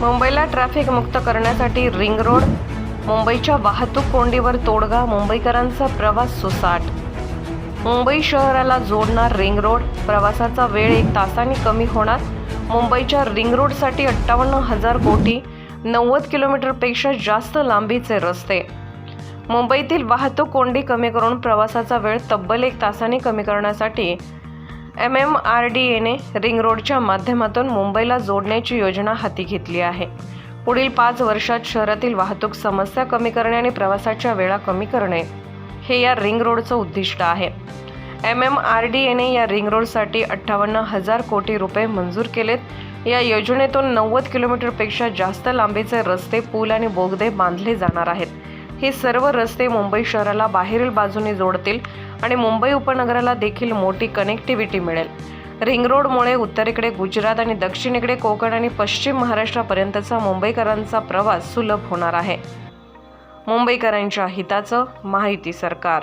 मुंबईला ट्रॅफिक मुक्त करण्यासाठी रिंग रोड मुंबईच्या वाहतूक कोंडीवर तोडगा मुंबईकरांचा प्रवास सुसाट. मुंबई शहराला जोडणार रिंग रोड प्रवासाचा वेळ एक तासाने कमी होणार. मुंबईच्या रिंग रोडसाठी अठ्ठावन्न हजार कोटी नव्वद किलोमीटरपेक्षा जास्त लांबीचे रस्ते. मुंबईतील वाहतूक कोंडी कमी करून प्रवासाचा वेळ तब्बल एक तासाने कमी करण्यासाठी एम एम आर डी एने रिंग रोडच्या माध्यमातून मुंबईला जोडण्याची योजना हाती घेतली आहे. पुढील पाच वर्षात शहरातील वाहतूक समस्या कमी करणे आणि प्रवासाच्या वेळा कमी करणे हे या रिंग रोडचं उद्दिष्ट आहे. एम एम आर डी एने या रिंग रोडसाठी अठ्ठावन्न हजार कोटी रुपये मंजूर केलेत. या योजनेतून नव्वद किलोमीटरपेक्षा जास्त लांबीचे रस्ते पूल आणि बोगदे बांधले जाणार आहेत. हे सर्व रस्ते मुंबई शहराला बाहेरील बाजूने जोडतील आणि मुंबई उपनगराला देखील मोठी कनेक्टिव्हिटी मिळेल. रिंग रोडमुळे उत्तरेकडे गुजरात आणि दक्षिणेकडे कोकण आणि पश्चिम महाराष्ट्रापर्यंतचा मुंबईकरांचा प्रवास सुलभ होणार आहे. मुंबईकरांच्या हिताचं माहिती सरकार.